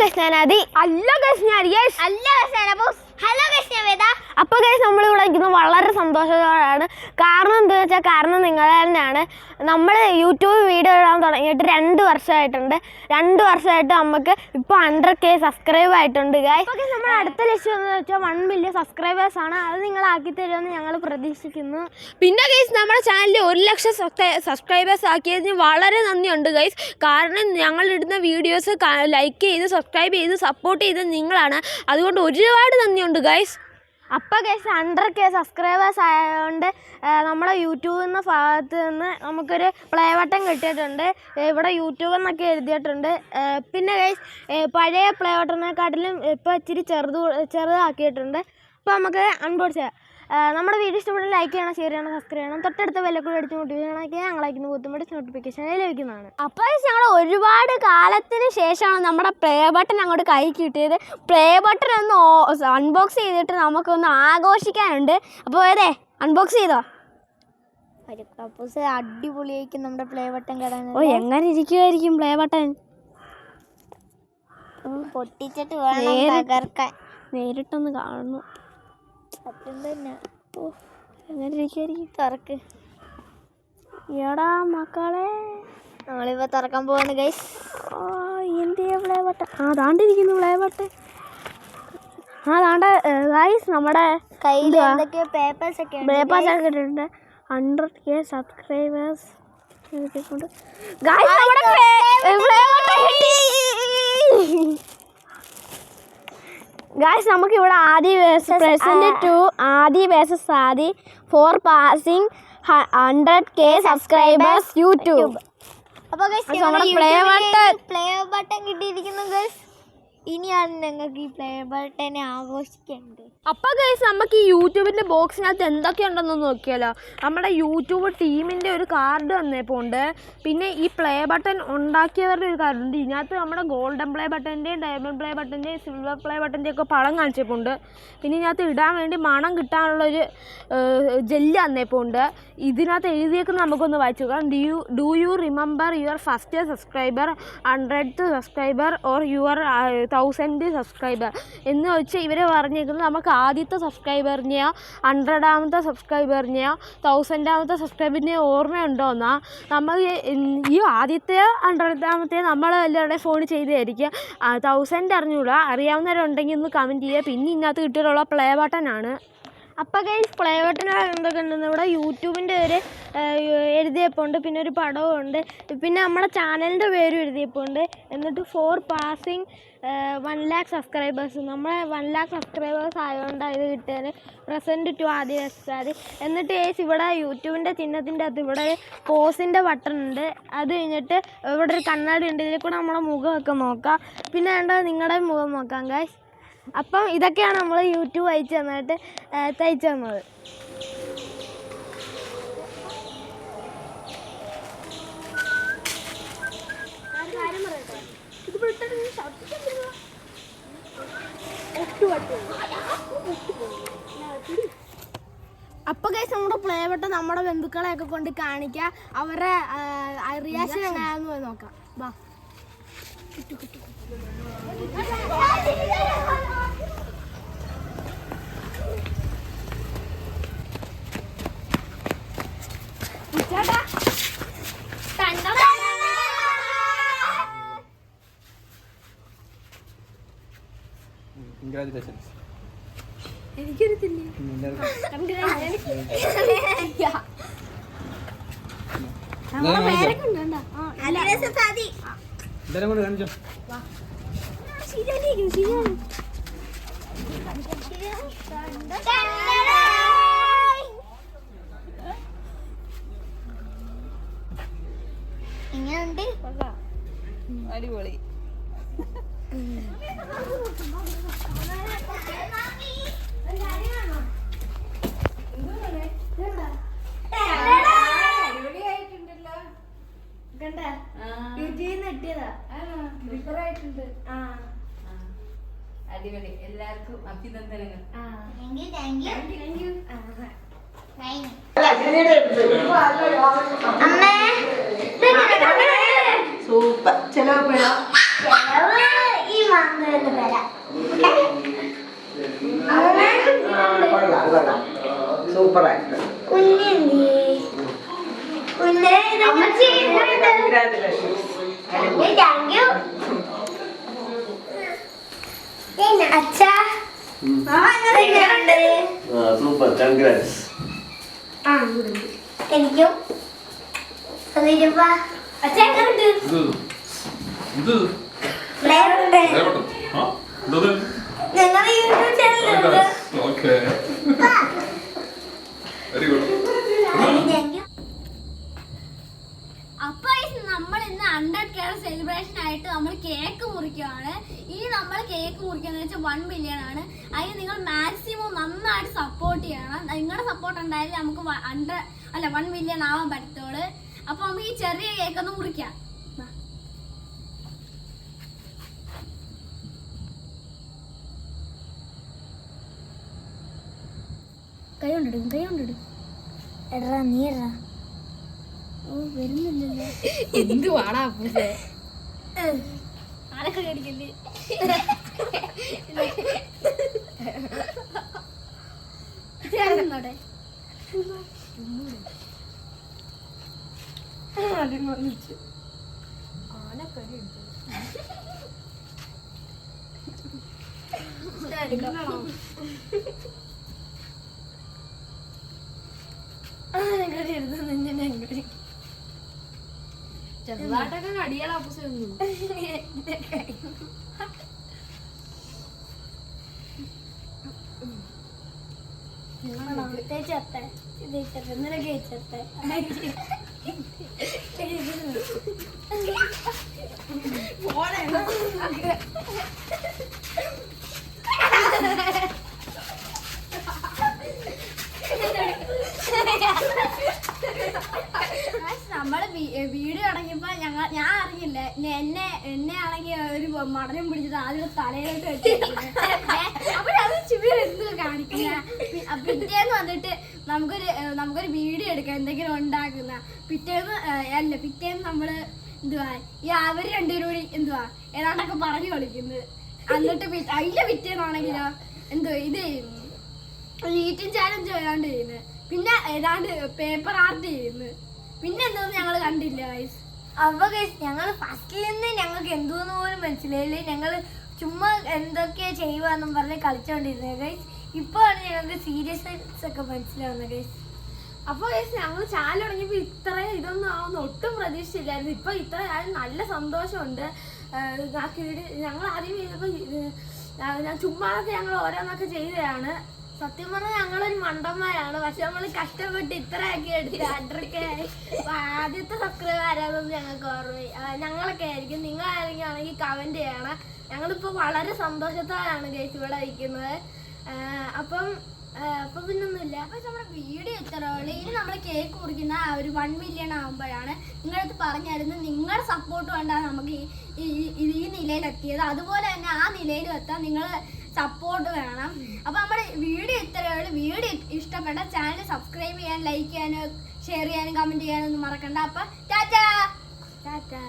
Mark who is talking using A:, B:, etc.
A: Guys ഞാൻ അതി
B: അല്ല ഗൈസ് ഞാൻ യെസ്
C: അല്ല ഹലോ കൃഷ്ണ വേദ
A: അപ്പോൾ നമ്മൾ ഇവിടെ നിൽക്കുന്നത് വളരെ സന്തോഷത്തോടെയാണ് കാരണം എന്താ വെച്ചാൽ കാരണം നിങ്ങൾ തന്നെയാണ്. നമ്മൾ യൂട്യൂബ് വീഡിയോ ഇടാൻ തുടങ്ങിയിട്ട് രണ്ട് വർഷമായിട്ടുണ്ട്. രണ്ട് വർഷമായിട്ട് നമുക്ക് ഇപ്പോൾ ഹൺഡ്രഡ് കെ സബ്സ്ക്രൈബ് ആയിട്ടുണ്ട് ഗായ് ഓക്കെ നമ്മുടെ അടുത്ത ലക്ഷ്യം എന്ന് വെച്ചാൽ വൺ മില്യൺ സബ്സ്ക്രൈബേഴ്സ് ആണ്. അത് നിങ്ങൾ ആക്കി തരുമെന്ന് ഞങ്ങൾ പ്രതീക്ഷിക്കുന്നു.
B: പിന്നെ ഗൈസ് നമ്മുടെ ചാനലിൽ ഒരു ലക്ഷം സബ്സ്ക്രൈബേഴ്സ് ആക്കിയതിന് വളരെ നന്ദിയുണ്ട് ഗൈസ് കാരണം ഞങ്ങൾ ഇടുന്ന വീഡിയോസ് ലൈക്ക് ചെയ്ത് സബ്സ്ക്രൈബ് ചെയ്ത് സപ്പോർട്ട് ചെയ്ത് നിങ്ങളാണ്. അതുകൊണ്ട് ഒരുപാട് നന്ദിയുണ്ട് ഗൈസ്
A: അപ്പോൾ കേസ് ഹൺഡ്രഡ് കെ സബ്സ്ക്രൈബേഴ്സ് ആയതുകൊണ്ട് നമ്മുടെ യൂട്യൂബിൽ നിന്ന് ഭാഗത്ത് നിന്ന് നമുക്കൊരു പ്ലേ ബട്ടൺ കിട്ടിയിട്ടുണ്ട്. ഇവിടെ യൂട്യൂബ് എന്നൊക്കെ എഴുതിയിട്ടുണ്ട്. പിന്നെ കേസ് പഴയ പ്ലേ ബട്ടണിനെക്കാട്ടിലും ഇപ്പോൾ ഇച്ചിരി ചെറുത് ചെറുതാക്കിയിട്ടുണ്ട്. അപ്പോൾ നമുക്ക് അൺബോക്സ് ചെയ്യാം. നമ്മുടെ വീഡിയോ ഇഷ്ടപ്പെട്ട ലൈക്ക് ചെയ്യണം ഷെയർ ചെയ്യണം സബ്സ്ക്രൈബ് ചെയ്യണം. തൊട്ടടുത്ത വിലക്കൂടെ അടിച്ച് നോട്ടിഫിക്കേഷനൊക്കെ ഞങ്ങളയക്കുന്ന ബുദ്ധിമുട്ട് നോട്ടിഫിക്കേഷൻ ലഭിക്കുന്നതാണ്.
B: അപ്പോൾ ഞങ്ങൾ ഒരുപാട് കാലത്തിന് ശേഷമാണ് നമ്മുടെ പ്ലേ ബട്ടൺ അങ്ങോട്ട് കൈ കിട്ടിയത്. പ്ലേ ബട്ടൺ ഒന്ന് അൺബോക്സ് ചെയ്തിട്ട് നമുക്കൊന്ന് ആഘോഷിക്കാനുണ്ട്. അപ്പോൾ ഏതേ അൺബോക്സ് ചെയ്തോ?
C: കപ്പൂസ് അടിപൊളിയായിരിക്കും നമ്മുടെ പ്ലേ ബട്ടൺ കിടങ്ങ്
B: ഓ എങ്ങനെ ഇരിക്കുമായിരിക്കും പ്ലേ ബട്ടൺ
C: പൊട്ടിച്ചിട്ട് വേണം തകർക്കാൻ.
B: നേരിട്ടൊന്ന് കാണുന്നു.
C: സത്യം തന്നെ.
B: ഓ അങ്ങനെ ഇരിക്കായിരിക്കും
C: തറക്ക്
B: എടാ മക്കളെ.
C: നമ്മളിപ്പോ തറക്കാൻ പോവാണ് ഗൈസ്
B: ഓ എന്തിയ പ്ലേ ബട്ടൺ ആ താണ്ടിരിക്കുന്നു പ്ലേ ബട്ടൺ ആ താണ്ട ഗൈസ് നമ്മുടെ
C: കയ്യിൽ? എന്തൊക്കെയോ പേപ്പേഴ്സ് ഒക്കെ
B: ബ്രേക്ക്ഫാസ്റ്റ് ഒക്കെ ഇട്ടിട്ടുണ്ട് ഹൺഡ്രഡ് കെ സബ്സ്ക്രൈബേഴ്സ് ഗൈസ് നമ്മുടെ ഗൈസ് നമുക്ക് ഇവിടെ Aadi present to Aadi versus Aadi for passing hundred K subscribers YouTube
C: അപ്പൊ
B: പ്ലേ ബട്ടൺ
C: പ്ലേ ബട്ടൺ കിട്ടിയിരിക്കുന്നു ഗൈസ് ഇനിയാണ് ഞങ്ങൾക്ക് ഈ പ്ലേ ബട്ടനെ ആഘോഷിക്കേണ്ടത്.
B: അപ്പോൾ ഗൈസ് നമുക്ക് ഈ യൂട്യൂബിന്റെ ബോക്സിനകത്ത് എന്തൊക്കെയുണ്ടെന്ന് നോക്കിയാലോ. നമ്മുടെ യൂട്യൂബ് ടീമിന്റെ ഒരു കാർഡ് വന്നേപ്പോണ്ട്. പിന്നെ ഈ പ്ലേ ബട്ടൺ ഉണ്ടാക്കിയവരുടെ ഒരു കാർഡ് ഉണ്ട്. ഇതിനകത്ത് നമ്മുടെ ഗോൾഡൻ പ്ലേ ബട്ടന്റെയും ഡയമണ്ട് പ്ലേ ബട്ടന്റെയും സിൽവർ പ്ലേ ബട്ടന്റെയും ഒക്കെ പടം കാണിച്ചപ്പോണ്ട്. പിന്നെ ഇതിനകത്ത് ഇടാൻ വേണ്ടി മണം കിട്ടാനുള്ള കിട്ടാനുള്ളൊരു ജെല്ല് വന്നേപ്പോണ്ട്. ഇതിനകത്ത് എഴുതിയേക്കുന്നത് നമുക്കൊന്ന് വായിച്ചു നോക്കാം. Do you do you remember your first subscriber hundred subscriber or your thousand subscriber എന്ന് വെച്ച് ഇവർ പറഞ്ഞേക്കുന്നത് നമുക്ക് ആദ്യത്തെ സബ്സ്ക്രൈബറിനെയോ ഹൺഡ്രഡാമത്തെ സബ്സ്ക്രൈബറിനെയോ തൗസൻഡാമത്തെ സബ്സ്ക്രൈബറിനെയോ ഓർമ്മയുണ്ടോ എന്നാൽ നമ്മൾ ഈ ആദ്യത്തെ ഹൺഡ്രഡാമത്തെ നമ്മൾ എല്ലാവരുടെയും ഫോൺ ചെയ്തതായിരിക്കും. തൗസൻഡ് അറിഞ്ഞൂടാ അറിയാവുന്നവരുണ്ടെങ്കിൽ ഒന്ന് കമന്റ് ചെയ്യുക. പിന്നെ ഇതിനകത്ത് കിട്ടിയിട്ടുള്ള പ്ലേ ബട്ടനാണ്
A: അപ്പോൾ ഗൈസ് പ്ലേ എന്തൊക്കെ ഉണ്ടെന്ന് ഇവിടെ യൂട്യൂബിന്റെ ഒരു എഴുതിയപ്പോണ്ട് പിന്നെ ഒരു പടവും ഉണ്ട് പിന്നെ നമ്മുടെ ചാനലിന്റെ പേരും എഴുതിയപ്പോണ്ട്. എന്നിട്ട് for passing one lakh subscribers നമ്മളെ വൺ ലാക്ക് സബ്സ്ക്രൈബേഴ്സ് ആയതുകൊണ്ടാണ് ഇത് കിട്ടിയത്. പ്രസന്റ് ടു ആദ്യ വെച്ചാൽ എന്നിട്ട് ഗൈസ് ഇവിടെ യൂട്യൂബിന്റെ ചിഹ്നത്തിന്റെ അകത്ത് ഇവിടെ പോസിന്റെ ബട്ടൺ ഉണ്ട്. അത് കഴിഞ്ഞിട്ട് ഇവിടെ ഒരു കണ്ണാടി ഉണ്ട്. ഇതിൽ കൂടെ നമ്മുടെ മുഖമൊക്കെ നോക്കാം. പിന്നെ വേണ്ടത് നിങ്ങളുടെ മുഖം നോക്കാം ഗൈസ് അപ്പം ഇതൊക്കെയാണ് നമ്മൾ യൂട്യൂബ് അയച്ചു തന്നിട്ട് തയ്ച്ചു തന്നത്. അപ്പൊ കഴിച്ച് നമ്മുടെ പ്ലേ ബട്ടൺ നമ്മുടെ ബന്ധുക്കളെയൊക്കെ കൊണ്ട് കാണിക്കുക അവരുടെ റിയാക്ഷൻ എങ്ങനെയാണെന്ന് പോയി നോക്കാം. വാ.
D: Congratulations.
A: എനിക്കൊരുത്തില്ല
D: എല്ലാരും കൂടെ കാണിച്ചോ?
C: ഇങ്ങനെയുണ്ട്
D: അടിപൊളി.
E: അടിപൊളി. എല്ലാവർക്കും അഭിനന്ദനങ്ങൾ. സൂപ്പർ
C: ചെലവ് സൂപ്പർ. ആക്ടർ
F: സൂപ്പർ കൺഗ്രാറ്റ്സ്
C: എനിക്കും
G: ഇത്
C: നിങ്ങൾ യൂട്യൂബ് ചാനൽ
G: ഓക്കേ.
H: സെലിബ്രേഷൻ ആയിട്ട് നമ്മൾ കേക്ക് മുറിക്കുകയാണ് ഈ നമ്മൾ കേക്ക് മുറിക്കുകയെന്ന് വെച്ചാൽ വൺ ബില്യൺ ആണ്. അതിന് നിങ്ങൾ മാക്സിമം നന്നായിട്ട് സപ്പോർട്ട് ചെയ്യണം. നിങ്ങളുടെ സപ്പോർട്ട് ഉണ്ടായാലും നമുക്ക് അണ്ടർ അല്ല വൺ ബില്യൺ ആവാൻ പറ്റത്തുള്ളൂ. അപ്പൊ നമുക്ക് ഈ ചെറിയ കേക്ക് ഒന്ന് മുറിക്കാം. കൈ കൊണ്ടിടും കൈ കൊണ്ടിടും
C: എടാ നീ എടാ
H: വരുന്നില്ലല്ലോ
I: എന്ത് വാടാ പൂസേ
H: ആരൊക്കെ കടിക്കല്ലേ ചേർന്നോടെ
I: ചെറുതായിട്ടൊക്കെ കടിയാടാ പൂസേ ഒന്നും
H: തേച്ചത്തെ തേച്ചത്തെ നിനക്ക് തേച്ചത്തെ നമ്മൾ വീട് അടങ്ങിയപ്പോ ഞങ്ങൾ ഞാൻ അറിഞ്ഞില്ല എന്നെ എന്നെ ആണെങ്കിൽ ഒരു മടനം പിടിച്ചിട്ട് ആദ്യം തലയിലോട്ട് വെച്ചിട്ടുണ്ട് അപ്പൊ അത് ചിവി എന്ത് കാണിക്കുന്ന? പിറ്റേന്ന് വന്നിട്ട് നമുക്കൊരു നമുക്കൊരു വീഡിയോ എടുക്കാം എന്തെങ്കിലും ഉണ്ടാക്കുന്ന. പിറ്റേന്ന് അല്ല പിറ്റേന്ന് നമ്മൾ എന്തുവാ ഈ അവർ രണ്ടുപേരും കൂടി എന്തുവാ ഏതാണ്ടൊക്കെ പറഞ്ഞു കളിക്കുന്നത് എന്നിട്ട് അതിന്റെ പിറ്റേന്നാണെങ്കിലോ എന്തോ ഇത് ഈറ്റും ചാലഞ്ച് ഏതാണ്ട് ചെയ്യുന്നത് പിന്നെ ഏതാണ്ട് പേപ്പർ ആർട്ട് ചെയ്യുന്നത് പിന്നെ എന്തോന്ന് ഞങ്ങൾ കണ്ടില്ല ഗൈസ്
C: അപ്പൊ ഗൈസ് ഞങ്ങൾ ഫസ്റ്റിൽ നിന്ന് ഞങ്ങൾക്ക് എന്തോന്ന് പോലും മനസ്സിലായില്ല. ഞങ്ങൾ ചുമ്മാ എന്തൊക്കെയാ ചെയ്യുവാന്നും പറഞ്ഞ് കളിച്ചോണ്ടിരുന്നത് ഗൈസ് ഇപ്പോഴാണ് ഞങ്ങൾക്ക് സീരിയസ്നെസ് ഒക്കെ മനസ്സിലാവുന്നത് ഗൈസ്
H: അപ്പൊ ഗൈസ് ഞങ്ങൾ ചാൽ തുടങ്ങിയപ്പോ ഇത്രയും ഇതൊന്നും ആവുന്ന ഒട്ടും പ്രതീക്ഷിച്ചില്ലായിരുന്നു. ഇപ്പൊ ഇത്ര നല്ല സന്തോഷമുണ്ട്. ഞങ്ങൾ ആദ്യം ചെയ്തപ്പോ ഞാൻ ചുമ്മാതൊക്കെ ഞങ്ങൾ ഓരോന്നൊക്കെ ചെയ്തതാണ്. സത്യം പറഞ്ഞാൽ ഞങ്ങളൊരു മണ്ടന്മാരാണ്. പക്ഷെ നമ്മൾ കഷ്ടപ്പെട്ട് ഇത്രയൊക്കെ എടുത്ത് അഡ്രക്കെ ആദ്യത്തെ സബ്സ്ക്രൈബ് ആരാതെന്ന് ഞങ്ങൾക്ക് ഓർമ്മ ഞങ്ങളൊക്കെ ആയിരിക്കും. നിങ്ങൾ ആരെങ്കിലും ആണെങ്കിൽ കമന്റ് ചെയ്യണം. ഞങ്ങളിപ്പോൾ വളരെ സന്തോഷത്തോടെയാണ് കേസ് ഇവിടെ ഇരിക്കുന്നത്. അപ്പം അപ്പൊ പിന്നൊന്നുമില്ല. അപ്പൊ നമ്മുടെ വീഡിയോ ഇത്ര ഉള്ളു. ഇനി നമ്മൾ കേക്ക് കുറിക്കുന്ന ആ ഒരു വൺ മില്യൺ ആകുമ്പോഴാണ് നിങ്ങളടുത്ത് പറഞ്ഞായിരുന്നു നിങ്ങളുടെ സപ്പോർട്ട് കൊണ്ടാണ് നമുക്ക് ഈ- ഈ നിലയിലെത്തിയത്. അതുപോലെ തന്നെ ആ നിലയിലും എത്താൻ നിങ്ങൾ സപ്പോർട്ട് വേണം. അപ്പോൾ നമ്മുടെ വീഡിയോ ഇത്രയേ ഉള്ളൂ വീഡിയോ ഇഷ്ടപ്പെട്ട ചാനൽ സബ്സ്ക്രൈബ് ചെയ്യാൻ ലൈക്ക് ചെയ്യാനും ഷെയർ ചെയ്യാനും കമന്റ് ചെയ്യാനൊന്നും മറക്കണ്ട. അപ്പോൾ ടാറ്റാ! ടാറ്റാ!